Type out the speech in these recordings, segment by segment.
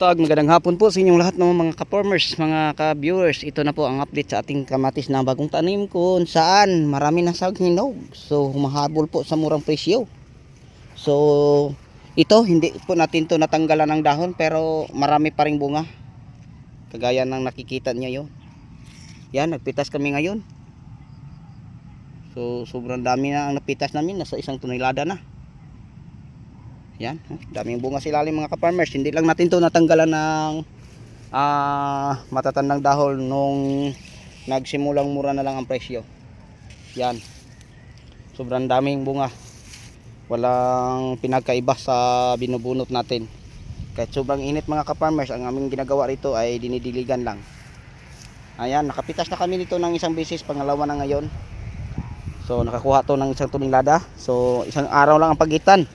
Tag, magandang hapon po sa inyong lahat ng mga ka-farmers, mga ka-viewers. Ito na po ang update sa ating kamatis na bagong tanim kung saan marami na sa hinog. So, humahabol po sa murang presyo. So, ito, hindi po natin to natanggalan ng dahon pero marami pa ring bunga. Kagaya ng nakikita niyo yun. Yan, nagpitas kami ngayon. So, sobrang dami na ang napitas namin. Nasa isang tonelada na. Yan, daming bunga sila mga ka-farmers. Hindi lang natin to natanggalan ng ah, matatandang dahon nung nagsimulang mura na lang ang presyo. Yan. Sobrang daming bunga. Walang pinagkaiba sa binubunot natin. Kahit sobrang init mga ka-farmers, ang aming ginagawa rito ay dinidiligan lang. Ayan, nakapitas na kami nito ng isang beses, pangalawa na ngayon. So, nakakuha to ng isang tonelada. So, isang araw lang ang pagitan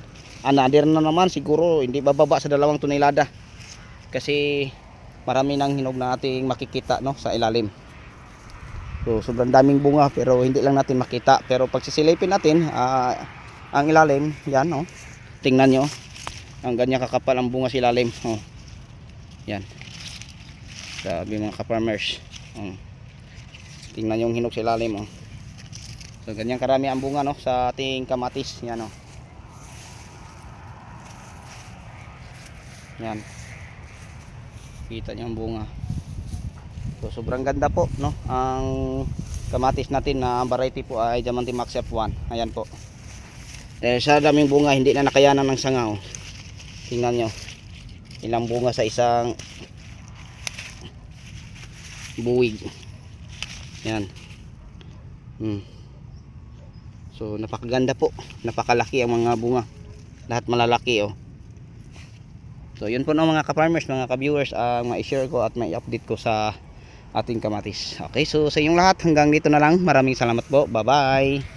anadir na naman siguro hindi bababa sa dalawang tonelada kasi marami nang hinog na ating makikita no sa ilalim so sobrang daming bunga pero hindi lang natin makita pero pag sisilipin natin ah, ang ilalim yan no tingnan nyo ang ganyan kakapal ang bunga sa ilalim oh. yan sabi mga ka-farmers oh. tingnan yung hinog sa ilalim oh. so ganyan karami ang bunga no sa ating kamatis yan oh. Yan. Kita niyo ang bunga. So sobrang ganda po, no? Ang kamatis natin na variety po ay Diamante Max F1. Ayan po. Eh sa daming bunga hindi na nakayanan ng sangaw. Tingnan niyo. Ilang bunga sa isang buwig. Yan. Hmm. So napakaganda po. Napakalaki ang mga bunga. Lahat malalaki oh. So yun po no mga ka-farmers, mga ka-viewers ang ma-share ko at ma-update ko sa ating kamatis. Okay, so sa inyong lahat hanggang dito na lang. Maraming salamat po. Bye-bye.